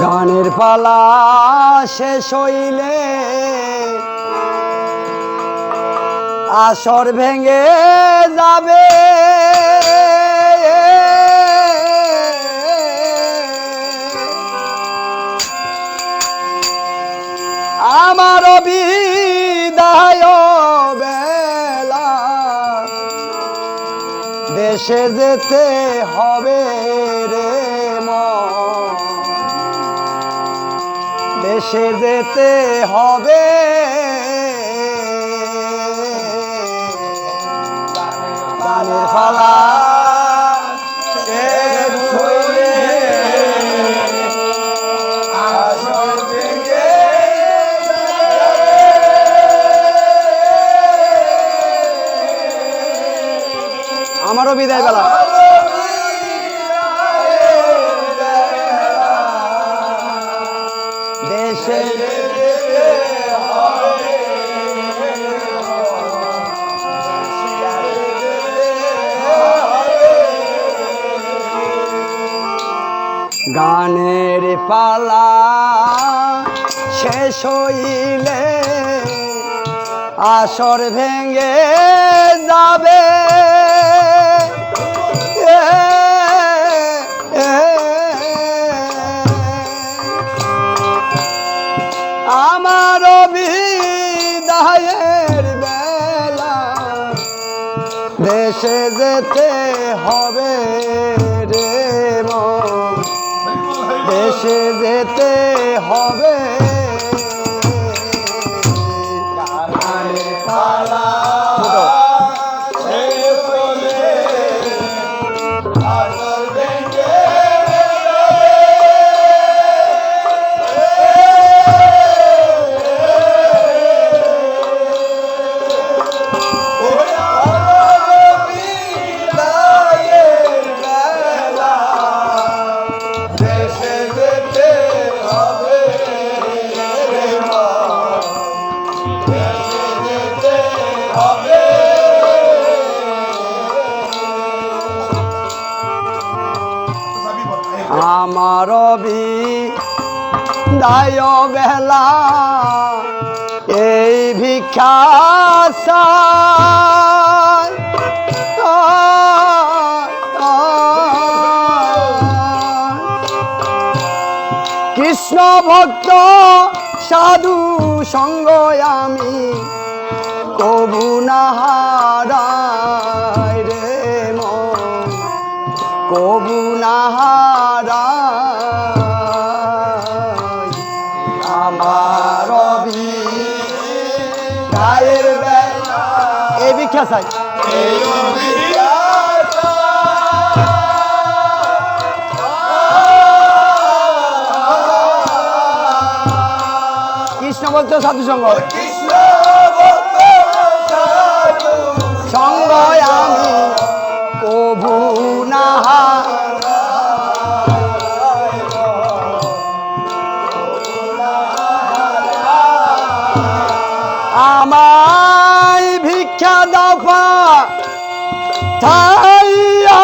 গানের পালা শেষ হইলে আসর ভেঙে যাবে। আমার বিদায় দেশে যেতে হবে রে ভেসে যেতে হবে। গানের ফালা আমারও বিদায় বেলা। দেশে গানের পালা শেষ হইলে আসর ভেঙে যাবে। দেশে যেতে হবে রে মন। যেতে হবে আমার দায় বেলা। এই ভিক্ষা কৃষ্ণ ভক্ত সাধু সঙ্গ আমি কবু নাহারায় ভিক্ষা চাই। কৃষ্ণ ভক্ত সাধু সঙ্গ সঙ্গ আমি কবু নাহা। আমায় दफ़ा थाइया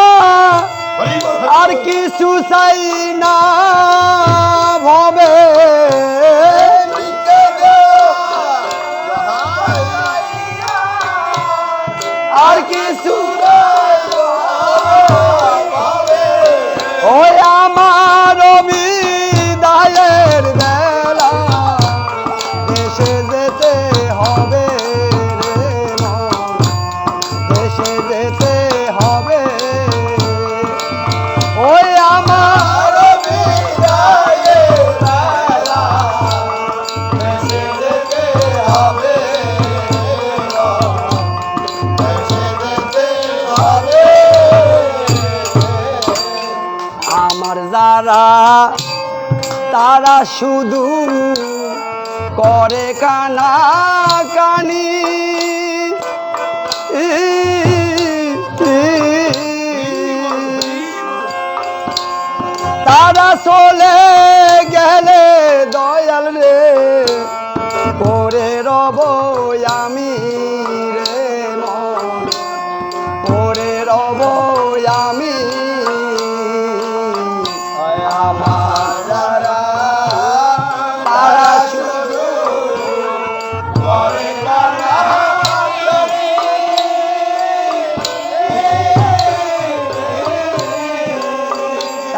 और की सुसैना भवे। যারা তারা শুধু করে কানা কানি। তারা চলে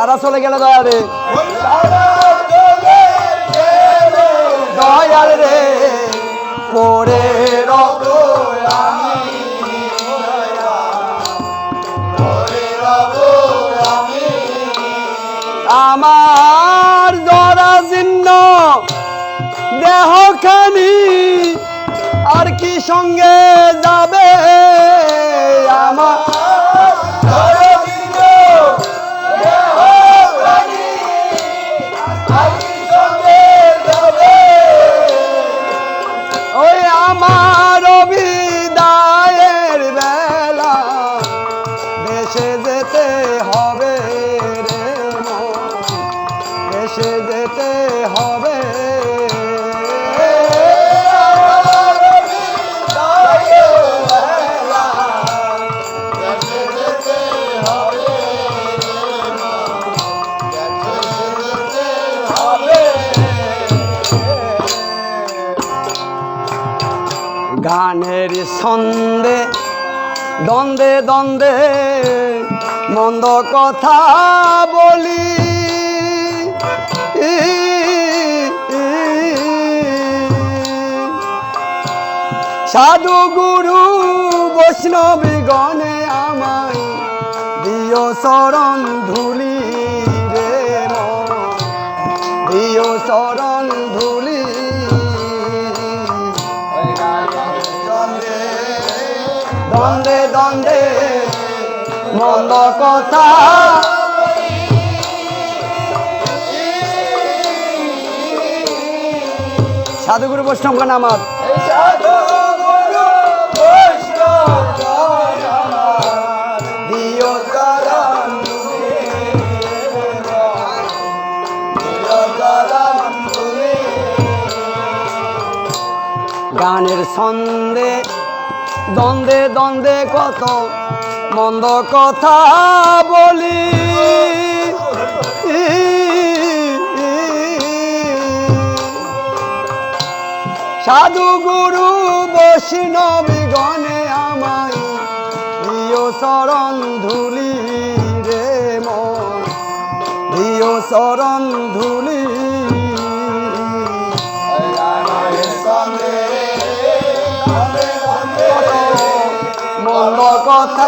তারা চলে গেলে দয়াল। রে দয়াল রে রব আমার জরা জীর্ণ দেহখানি আর দেশে যেতে হবে। গানের ছন্দে দ্বন্দ্বে দ্বন্দ্বে মন্দ কথা বলি। সাধু গুরু বৈষ্ণবী গণে আমায় দিও শরণ ধুলি রে দিও শরণ ধুলি। দ্বন্দ্বে দ্বন্দ্বে, মন্দ কথা সাধুগুরু বৈষ্ণব গান আমার। গানের ছন্দে দ্বন্দ্বে দ্বন্দ্বে কত মন্দ কথা বলি। সাধু গুরু বৈষ্ণবী গণে আমায় দিও শরণ ধুলি রে মন শরণ ধুলি। কথা।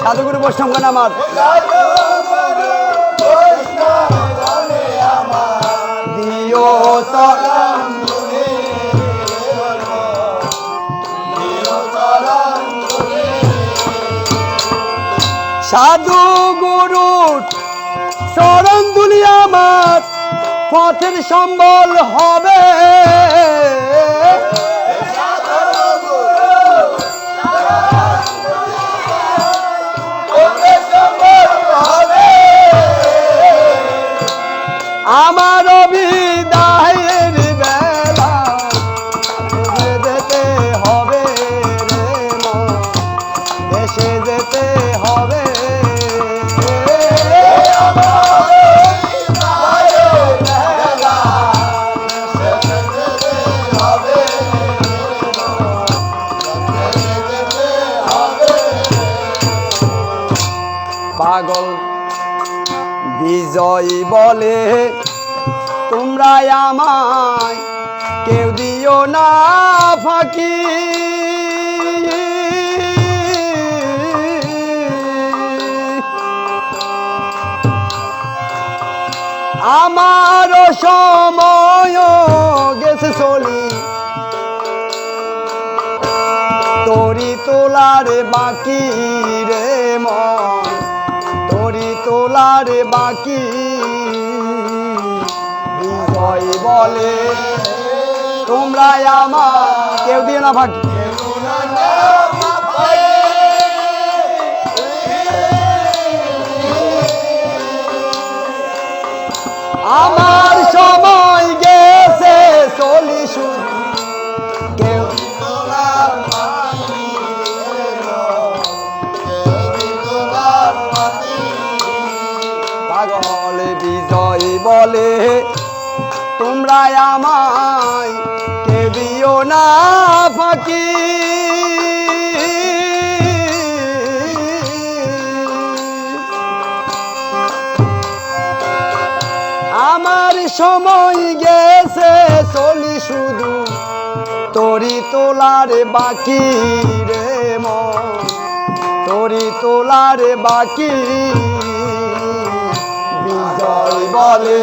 সাধুগুরু বৈষ্ণব আমার। সাধু গুরু চরণ দুনিয়া আমার পথের সম্বল হবে। আমায়, কেউ দিও না ফাঁকি। আমার সময় গেছে চলি। তরি তোলার বাকি রে তরি তোলার বাকি বিজয় বলে তোমরা আমার কেউ দিয়ে না ফাঁকি আমার সময় গেছে চলি বিজয় বলে তোমরা আমায়, কে দিও না ফাঁকি। আমার সময় গেছে, চলি শুধু তরি তোলার বাকি রে মন। তরি তোলার বাকি। বিজয় বলে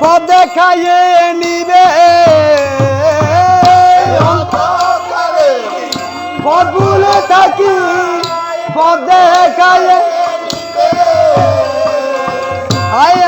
পদ দেখাইয়ে নিবে। পদ ভুলে থাকি পদ দেখাইয়ে আয়